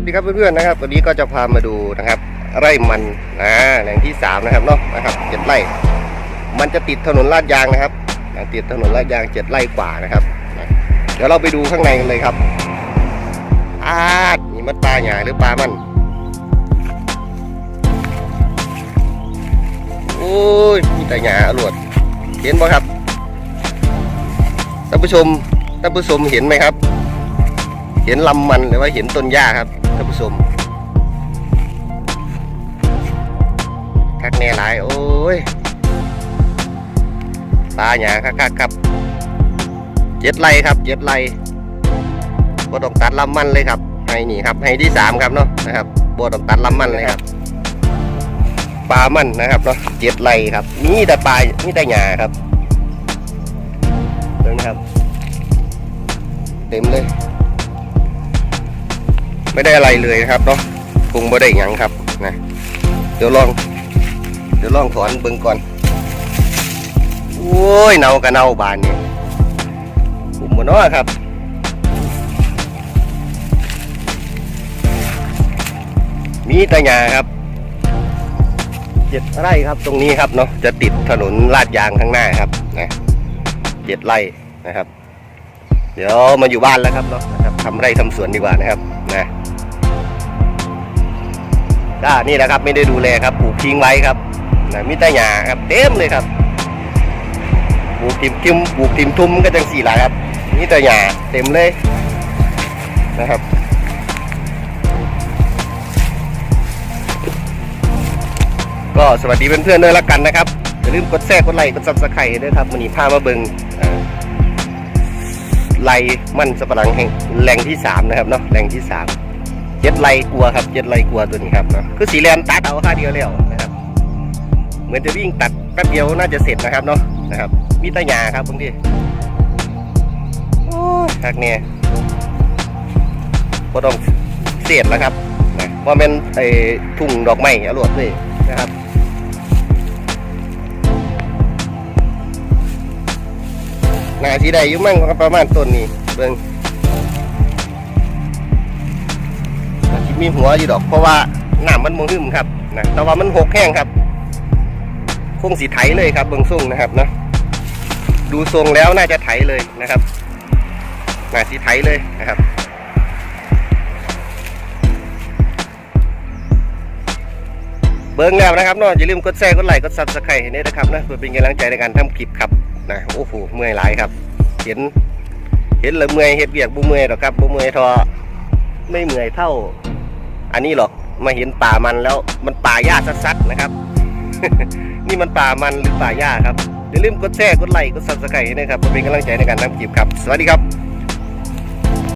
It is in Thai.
สวัสดีครับเพื่อนๆนะครับวันนี้ก็จะพามาดูนะครับ ไร่มันนะแหล่งที่สามนะครับเนาะนะครับเจ็ดไร่ มันจะติดถนนลาดยางนะครับติดถนนลาดยางเจ็ดไร่กว่านะครับนะเดี๋ยวเราไปดูข้างในกันเลยครับอาดนี่มันปลาหยาหรือปลามันโอ้ยมีแต่หยาอรวดเห็นไหมครับท่านผู้ชมท่านผู้ชมเห็นไหมครับ เห็นลำมันหรือว่าเห็นต้นหญ้าครับ ท่านผู้ชมคักแน่หลายโอ้ยปลาหยาคักๆครับเจ็ดไรครับเจ็ดไรบ่ต้องตัดลำมันเลยครับให้นี่ครับให้ที่สามครับเนาะนะครับบ่ต้องตัดลำมันเลยครับปลามันนะครับเนาะเจ็ดไรครับมีแต่ปลามีแต่หยาครับเบิ่งนะครับ เต็มเลย ไม่ได้อะไรเลยนะครับเนาะคงไม่ได้หยังครับนะเดี๋ยวลอง เดี๋ยวลองถอนเบิ่งก่อนโอ้ยเนากับเนาบานเนี่ยผมบ่เนาะครับมีตะหยาครับเจ็ดไร่ครับตรงนี้ครับเนาะจะติดถนนลาดยางข้างหน้าครับนะเจ็ดไร่นะครับ เดี๋ยวมาอยู่บ้านแล้วครับเนาะนะครับทำไร่ทำสวนดีกว่านะครับ ก็นี่แหละครับ ไม่ได้ดูแลครับปลูกทิ้งไว้ครับนะมีแต่หญ้าครับเต็มเลยครับปลูกทิมทิมปลูกทิมทุ่มก็จังสี่หละครับมีแต่หญ้าเต็มเลยนะครับก็สวัสดีเพื่อนๆด้วยละกันนะครับอย่าลืมกดแชร์กดไลค์กดซับสไครต์ด้วยครับวันนี้พามาเบิงอ่าไรมันสปะหลังแห่งแหล่งที่สามนะครับเนาะแหล่งที่สาม เจ็ดไรกลัวครับเจ็ดไรกลัวตัวนี้ครับเนาะคือสีแลนตัดเอาค่าเดียวแล้วนะครับ เหมือนจะวิ่งตัดแป๊บเดียวน่าจะเสร็จนะครับเนาะนะครับ มีตะหยาครับบางทีโอ้หักเนี่ยก็ต้องเสียดแล้วครับนะเพราะเป็นไอ้ทุ่งดอกไม้อรวดเลยนะครับนาทีใดยุ่มั่งก็ประมาณต้นนี้เบิ่ง มีหัวอยู่ดอก เพราะว่าน้ำมันมงหึมครับนะแต่ว่ามันหกแห้งครับคงสีไถเลยครับเบิ่งส่งนะครับนะดูทรงแล้วน่าจะไถเลยนะครับน่าสีไถเลยนะครับเบิ่งแล้วนะครับนาะอย่าลืมกดแชร์กดไลค์กดซับสไครต์ให้นะครับนะเพื่อเป็นกำลังใจในการทำคลิปครับนะโอ้โหเมื่อยหลายครับ เห็น เห็นแล้วเมื่อยเห็ดเบียกบุเมื่อยหรอกครับบุเมื่อยทอไม่เมื่อยเท่า อันนี้หรอกมาเห็นป่ามันแล้วมันป่าหญ้าซัดๆนะครับ นี่มันป่ามันหรือป่าหญ้าครับอย่าลืมกดแชร์กดไลค์กดซับสไครต์ให้ด้วยครับเพื่อเป็นกำลังใจในการทำคลิปครับ สวัสดีครับ